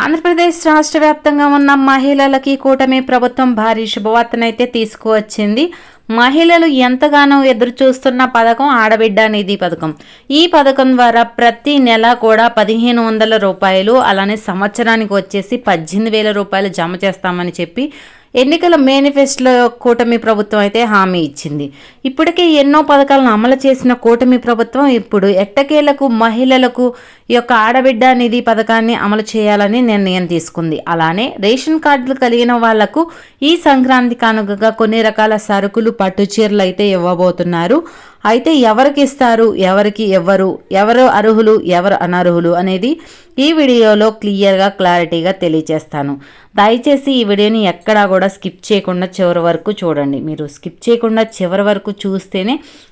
ఆంధ్రప్రదేశ్ రాష్ట్ర వ్యాప్తంగా ఉన్న మహిళలకి కూటమి ప్రభుత్వం భారీ శుభవార్తనైతే తీసుకువచ్చింది. మహిళలు ఎంతగానో ఎదురు చూస్తున్న పథకం ఆడబిడ్డ నిధి పథకం. ఈ పథకం ద్వారా ప్రతి నెల కూడా పదిహేను వందల రూపాయలు అలానే సంవత్సరానికి వచ్చేసి పద్దెనిమిది వేల రూపాయలు జమ చేస్తామని చెప్పి ఎన్నికల మేనిఫెస్టోలో కూటమి ప్రభుత్వం అయితే హామీ ఇచ్చింది. ఇప్పటికే ఎన్నో పథకాలను అమలు చేసిన కూటమి ప్రభుత్వం ఇప్పుడు ఎట్టకేలకు మహిళలకు ఈ యొక్క ఆడబిడ్డ నిధి పథకాన్ని అమలు చేయాలని నిర్ణయం తీసుకుంది. అలానే రేషన్ కార్డులు కలిగిన వాళ్ళకు ఈ సంక్రాంతి కానుకగా కొన్ని రకాల సరుకులు పట్టు చీరలు అయితే ఇవ్వబోతున్నారు. అయితే ఎవరికి ఇస్తారు? ఎవరికి ఎవ్వరు? ఎవరు అర్హులు? ఎవరు అనర్హులు? అనేది ఈ వీడియోలో క్లియర్గా క్లారిటీగా తెలియజేస్తాను. దయచేసి ఈ వీడియోని ఎక్కడా కూడా స్కిప్ చేయకుండా చివరి వరకు చూడండి. మీరు స్కిప్ చేయకుండా చివరి వరకు చూస్తేనే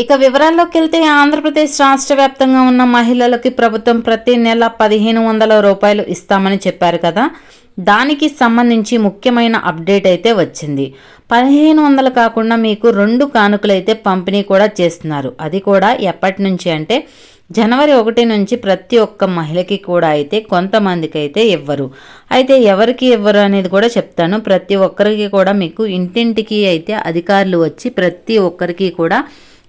ఇక వివరాల్లోకి వెళ్తే ఆంధ్రప్రదేశ్ రాష్ట్ర వ్యాప్తంగా ఉన్న మహిళలకి ప్రభుత్వం ప్రతి నెల పదిహేను వందల రూపాయలు ఇస్తామని చెప్పారు కదా. దానికి సంబంధించి ముఖ్యమైన అప్డేట్ అయితే వచ్చింది. పదిహేను వందలు కాకుండా మీకు రెండు కానుకలు అయితే పంపిణీ కూడా చేస్తున్నారు. అది కూడా ఎప్పటి నుంచి అంటే జనవరి ఒకటి నుంచి ప్రతి ఒక్క మహిళకి కూడా అయితే కొంతమందికి అయితే ఇవ్వరు. అయితే ఎవరికి ఇవ్వరు అనేది కూడా చెప్తాను. ప్రతి ఒక్కరికి కూడా మీకు ఇంటింటికి అయితే అధికారులు వచ్చి ప్రతి ఒక్కరికి కూడా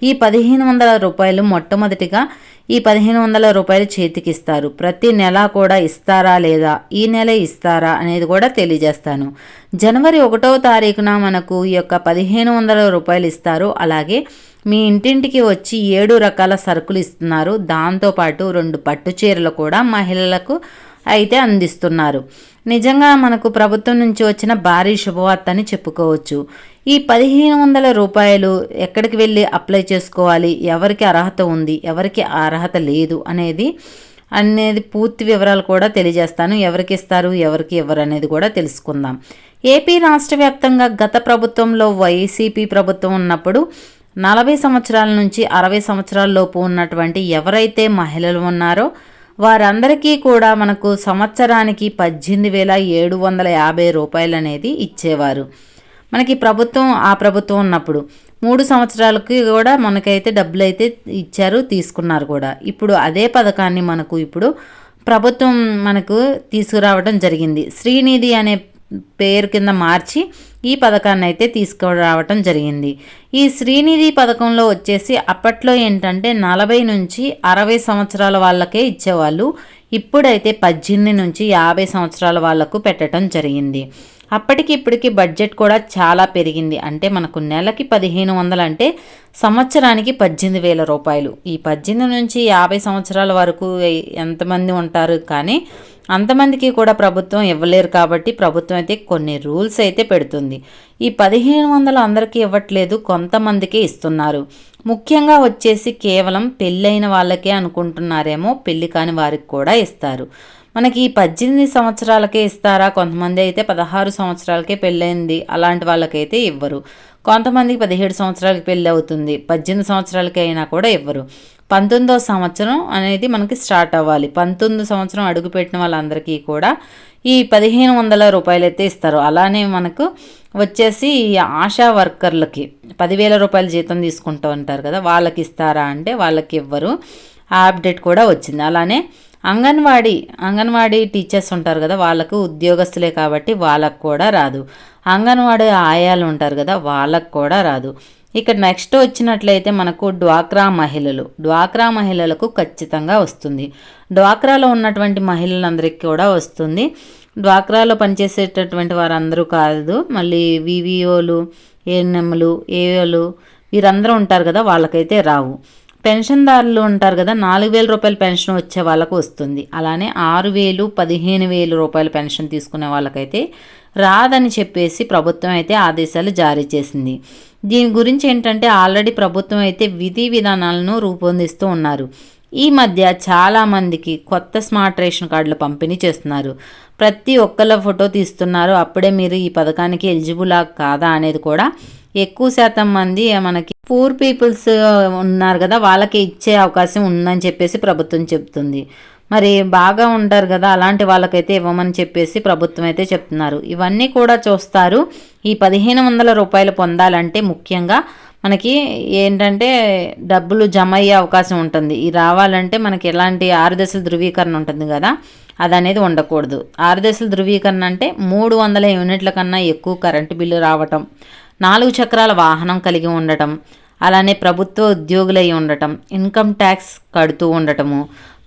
ఈ పదిహేను వందల రూపాయలు మొట్టమొదటిగా ఈ పదిహేను వందల రూపాయలు చేతికిస్తారు. ప్రతి నెల కూడా ఇస్తారా లేదా? ఈ నెల ఇస్తారా అనేది కూడా తెలియజేస్తాను. జనవరి ఒకటవ తారీఖున మనకు ఈ యొక్క పదిహేను వందల రూపాయలు ఇస్తారు. అలాగే మీ ఇంటింటికి వచ్చి ఏడు రకాల సరుకులు ఇస్తున్నారు. దాంతోపాటు రెండు పట్టు చీరలు కూడా మహిళలకు అయితే అందిస్తున్నారు. నిజంగా మనకు ప్రభుత్వం నుంచి వచ్చిన భారీ శుభవార్త అని చెప్పుకోవచ్చు. ఈ పదిహేను వందల రూపాయలు ఎక్కడికి వెళ్ళి అప్లై చేసుకోవాలి? ఎవరికి అర్హత ఉంది? ఎవరికి అర్హత లేదు? అనేది అనేది పూర్తి వివరాలు కూడా తెలియజేస్తాను. ఎవరికి ఇస్తారు? ఎవరికి ఇవ్వరు అనేది కూడా తెలుసుకుందాం. ఏపీ రాష్ట్ర వ్యాప్తంగా గత ప్రభుత్వంలో వైసీపీ ప్రభుత్వం ఉన్నప్పుడు నలభై సంవత్సరాల నుంచి అరవై సంవత్సరాల లోపు ఉన్నటువంటి ఎవరైతే మహిళలు ఉన్నారో వారందరికీ కూడా మనకు సంవత్సరానికి పద్దెనిమిది వేల ఏడు వందల యాభై రూపాయలు అనేది ఇచ్చేవారు. మనకి ప్రభుత్వం ఆ ప్రభుత్వం ఉన్నప్పుడు మూడు సంవత్సరాలకి కూడా మనకైతే డబ్బులు అయితే ఇచ్చారు తీసుకున్నారు కూడా. ఇప్పుడు అదే పథకాన్ని మనకు ఇప్పుడు ప్రభుత్వం మనకు తీసుకురావడం జరిగింది. శ్రీనిధి అనే పేరు కింద మార్చి ఈ పథకాన్ని అయితే తీసుకురావటం జరిగింది. ఈ శ్రీనిధి పథకంలో వచ్చేసి అప్పట్లో ఏంటంటే నలభై నుంచి అరవై సంవత్సరాల వాళ్ళకే ఇచ్చేవాళ్ళు. ఇప్పుడైతే పద్దెనిమిది నుంచి యాభై సంవత్సరాల వాళ్ళకు పెట్టడం జరిగింది. అప్పటికి ఇప్పటికి బడ్జెట్ కూడా చాలా పెరిగింది. అంటే మనకు నెలకి పదిహేను వందలు అంటే సంవత్సరానికి పద్దెనిమిది వేల రూపాయలు. ఈ పద్దెనిమిది నుంచి యాభై సంవత్సరాల వరకు ఎంతమంది ఉంటారు? కానీ అంతమందికి కూడా ప్రభుత్వం ఇవ్వలేరు కాబట్టి ప్రభుత్వం అయితే కొన్ని రూల్స్ అయితే పెడుతుంది. ఈ పదిహేను వందలు అందరికీ ఇవ్వట్లేదు కొంతమందికే ఇస్తున్నారు. ముఖ్యంగా వచ్చేసి కేవలం పెళ్ళైన వాళ్ళకే అనుకుంటున్నారేమో పెళ్ళి కాని వారికి కూడా ఇస్తారు. మనకి పద్దెనిమిది సంవత్సరాలకే ఇస్తారా? కొంతమంది అయితే పదహారు సంవత్సరాలకే పెళ్ళైంది. అలాంటి వాళ్ళకైతే ఇవ్వరు. కొంతమందికి పదిహేడు సంవత్సరాలకి పెళ్ళి అవుతుంది. పద్దెనిమిది సంవత్సరాలకి అయినా కూడా ఇవ్వరు. పంతొమ్మిదో సంవత్సరం అనేది మనకి స్టార్ట్ అవ్వాలి. పంతొమ్మిది సంవత్సరం అడుగుపెట్టిన వాళ్ళందరికీ కూడా ఈ పదిహేను వందల రూపాయలు అయితే ఇస్తారు. అలానే మనకు వచ్చేసి ఆశా వర్కర్లకి పదివేల రూపాయల జీతం తీసుకుంటూ ఉంటారు కదా వాళ్ళకి ఇస్తారా అంటే వాళ్ళకి ఇవ్వరు. ఆ అప్డేట్ కూడా వచ్చింది. అలానే అంగన్వాడీ అంగన్వాడీ టీచర్స్ ఉంటారు కదా వాళ్ళకు ఉద్యోగస్తులే కాబట్టి వాళ్ళకు కూడా రాదు. అంగన్వాడీ ఆయాలు ఉంటారు కదా వాళ్ళకు కూడా రాదు. ఇక్కడ నెక్స్ట్ వచ్చినట్లయితే మనకు డ్వాక్రా మహిళలు. డ్వాక్రా మహిళలకు ఖచ్చితంగా వస్తుంది. డ్వాక్రాలో ఉన్నటువంటి మహిళలందరికీ కూడా వస్తుంది. డ్వాక్రాలో పనిచేసేటటువంటి వారందరూ కాదు. మళ్ళీ వివిఓలు ఏఎన్ఎంలు ఏఓలు వీరందరూ ఉంటారు కదా వాళ్ళకైతే రావు. పెన్షన్దారులు ఉంటారు కదా నాలుగు వేల రూపాయల పెన్షన్ వచ్చే వాళ్ళకు వస్తుంది. అలానే ఆరు వేలు పదిహేను వేలు రూపాయల పెన్షన్ తీసుకునే వాళ్ళకైతే రాదని చెప్పేసి ప్రభుత్వం అయితే ఆదేశాలు జారీ చేసింది. దీని గురించి ఏంటంటే ఆల్రెడీ ప్రభుత్వం అయితే విధి విధానాలను రూపొందిస్తూ ఉన్నారు. ఈ మధ్య చాలామందికి కొత్త స్మార్ట్ రేషన్ కార్డులు పంపిణీ చేస్తున్నారు. ప్రతి ఒక్కళ్ళ ఫోటో తీస్తున్నారు. అప్పుడే మీరు ఈ పథకానికి ఎలిజిబులా కాదా అనేది కూడా ఎక్కువ శాతం మంది మనకి పూర్ పీపుల్స్ ఉన్నారు కదా వాళ్ళకి ఇచ్చే అవకాశం ఉందని చెప్పేసి ప్రభుత్వం చెప్తుంది. మరి బాగా ఉంటారు కదా అలాంటి వాళ్ళకైతే ఇవ్వమని చెప్పేసి ప్రభుత్వం అయితే చెప్తున్నారు. ఇవన్నీ కూడా చూస్తారు. ఈ పదిహేను వందల రూపాయలు పొందాలంటే ముఖ్యంగా మనకి ఏంటంటే డబ్బులు జమ అయ్యే అవకాశం ఉంటుంది. ఈ రావాలంటే మనకి ఎలాంటి ఆరు దశల ధృవీకరణ ఉంటుంది కదా అది అనేది ఉండకూడదు. ఆరు దశల ధృవీకరణ అంటే మూడు వందల యూనిట్ల కన్నా ఎక్కువ కరెంటు బిల్లు రావటం నాలుగు చక్రాల వాహనం కలిగి ఉండటం అలానే ప్రభుత్వ ఉద్యోగులై ఉండటం ఇన్కమ్ ట్యాక్స్ కడుతూ ఉండటము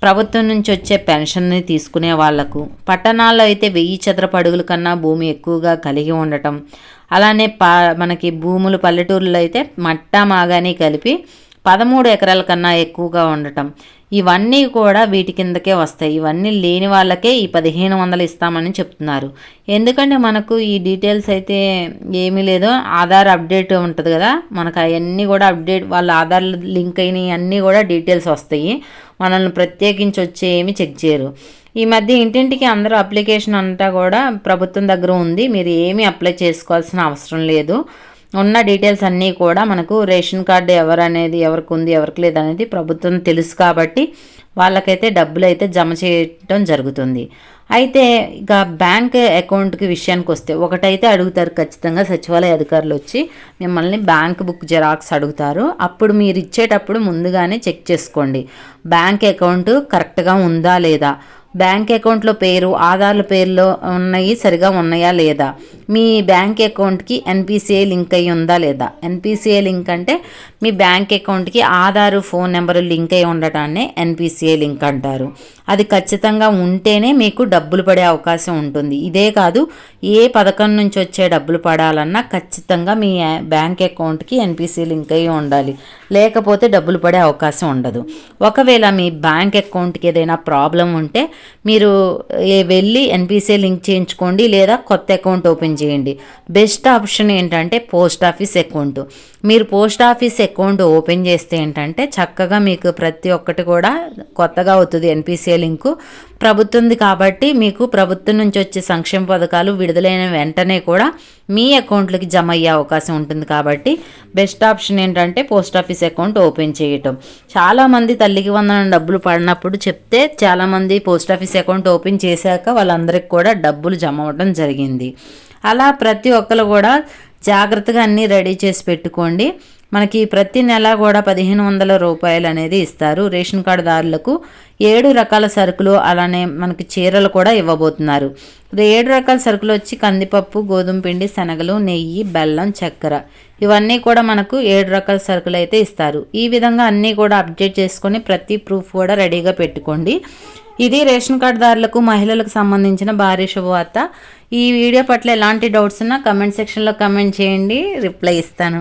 ప్రభుత్వం నుంచి వచ్చే పెన్షన్ని తీసుకునే వాళ్ళకు పట్టణాల్లో అయితే వెయ్యి చదరపు అడుగుల కన్నా భూమి ఎక్కువగా కలిగి ఉండటం. అలానే పా మనకి భూములు పల్లెటూరులో అయితే మట్టా మాగాని కలిపి పదమూడు ఎకరాల కన్నా ఎక్కువగా ఉండటం. ఇవన్నీ కూడా వీటి కిందకే వస్తాయి. ఇవన్నీ లేని వాళ్ళకే ఈ పదిహేను వందలు ఇస్తామని చెప్తున్నారు. ఎందుకంటే మనకు ఈ డీటెయిల్స్ అయితే ఏమీ లేదో. ఆధార్ అప్డేట్ ఉంటుంది కదా. మనకు అవన్నీ కూడా అప్డేట్ వాళ్ళ ఆధార్ లింక్ అయినవి అన్నీ కూడా డీటెయిల్స్ వస్తాయి. మనల్ని ప్రత్యేకించి వచ్చే ఏమి చెక్ చేయరు. ఈ మధ్య ఇంటింటికి అందరూ అప్లికేషన్ అంతా కూడా ప్రభుత్వం దగ్గర ఉంది. మీరు ఏమీ అప్లై చేసుకోవాల్సిన అవసరం లేదు. ఉన్న డీటెయిల్స్ అన్నీ కూడా మనకు రేషన్ కార్డు ఎవరు అనేది ఎవరికి ఉంది ఎవరికి లేదు అనేది ప్రభుత్వం తెలుసు కాబట్టి వాళ్ళకైతే డబ్బులు అయితే జమ చేయటం జరుగుతుంది. అయితే ఇక బ్యాంక్ అకౌంట్కి విషయానికి వస్తే ఒకటైతే అడుగుతారు ఖచ్చితంగా సచివాలయ అధికారులు వచ్చి మిమ్మల్ని బ్యాంక్ బుక్ జెరాక్స్ అడుగుతారు. అప్పుడు మీరు ఇచ్చేటప్పుడు ముందుగానే చెక్ చేసుకోండి. బ్యాంక్ అకౌంట్ కరెక్ట్గా ఉందా లేదా? బ్యాంక్ అకౌంట్లో పేరు ఆధార్ల పేర్లో ఉన్నాయి సరిగా ఉన్నాయా లేదా? మీ బ్యాంక్ అకౌంట్కి ఎన్పిసిఐ లింక్ అయి ఉందా లేదా? ఎన్పిసిఐ లింక్ అంటే మీ బ్యాంక్ అకౌంట్కి ఆధారు ఫోన్ నెంబరు లింక్ అయి ఉండటాన్ని ఎన్పిసిఐ లింక్ అంటారు. అది ఖచ్చితంగా ఉంటేనే మీకు డబ్బులు పడే అవకాశం ఉంటుంది. ఇదే కాదు ఏ పథకం నుంచి వచ్చే డబ్బులు పడాలన్నా ఖచ్చితంగా మీ బ్యాంక్ అకౌంట్కి ఎన్పిసి లింక్ అయ్యి ఉండాలి. లేకపోతే డబ్బులు పడే అవకాశం ఉండదు. ఒకవేళ మీ బ్యాంక్ అకౌంట్కి ఏదైనా ప్రాబ్లం ఉంటే మీరు వెళ్ళి ఎన్పిసి లింక్ చేయించుకోండి లేదా కొత్త అకౌంట్ ఓపెన్ చేయండి. బెస్ట్ ఆప్షన్ ఏంటంటే పోస్ట్ ఆఫీస్ అకౌంట్. మీరు పోస్ట్ ఆఫీస్ అకౌంట్ ఓపెన్ చేస్తే ఏంటంటే చక్కగా మీకు ప్రతి ఒక్కటి కూడా కొత్తగా అవుతుంది ఎన్పిసిఐ లింకు. ప్రభుత్వంది కాబట్టి మీకు ప్రభుత్వం నుంచి వచ్చే సంక్షేమ పథకాలు విడుదలైన వెంటనే కూడా మీ అకౌంట్లకి జమ అయ్యే అవకాశం ఉంటుంది కాబట్టి బెస్ట్ ఆప్షన్ ఏంటంటే పోస్ట్ ఆఫీస్ అకౌంట్ ఓపెన్ చేయటం. చాలామంది తల్లికి వందన డబ్బులు పడినప్పుడు చెప్తే చాలామంది పోస్ట్ ఆఫీస్ అకౌంట్ ఓపెన్ చేశాక వాళ్ళందరికీ కూడా డబ్బులు జమ అవ్వడం జరిగింది. అలా ప్రతి ఒక్కరు కూడా జాగ్రత్తగా అన్నీ రెడీ చేసి పెట్టుకోండి. మనకి ప్రతి నెల కూడా పదిహేను వందల రూపాయలు అనేది ఇస్తారు. రేషన్ కార్డుదారులకు ఏడు రకాల సరుకులు అలానే మనకి చీరలు కూడా ఇవ్వబోతున్నారు. ఏడు రకాల సరుకులు వచ్చి కందిపప్పు గోధుమ పిండి శనగలు నెయ్యి బెల్లం చక్కెర. ఇవన్నీ కూడా మనకు ఏడు రకాల సరుకులు అయితే ఇస్తారు. ఈ విధంగా అన్నీ కూడా అప్డేట్ చేసుకొని ప్రతి ప్రూఫ్ కూడా రెడీగా పెట్టుకోండి. ఇది రేషన్ కార్డుదారులకు మహిళలకు సంబంధించిన భారీ శుభవార్త. ఈ వీడియో పట్ల ఎలాంటి డౌట్స్ ఉన్నా కమెంట్ సెక్షన్లో కమెంట్ చేయండి. రిప్లై ఇస్తాను.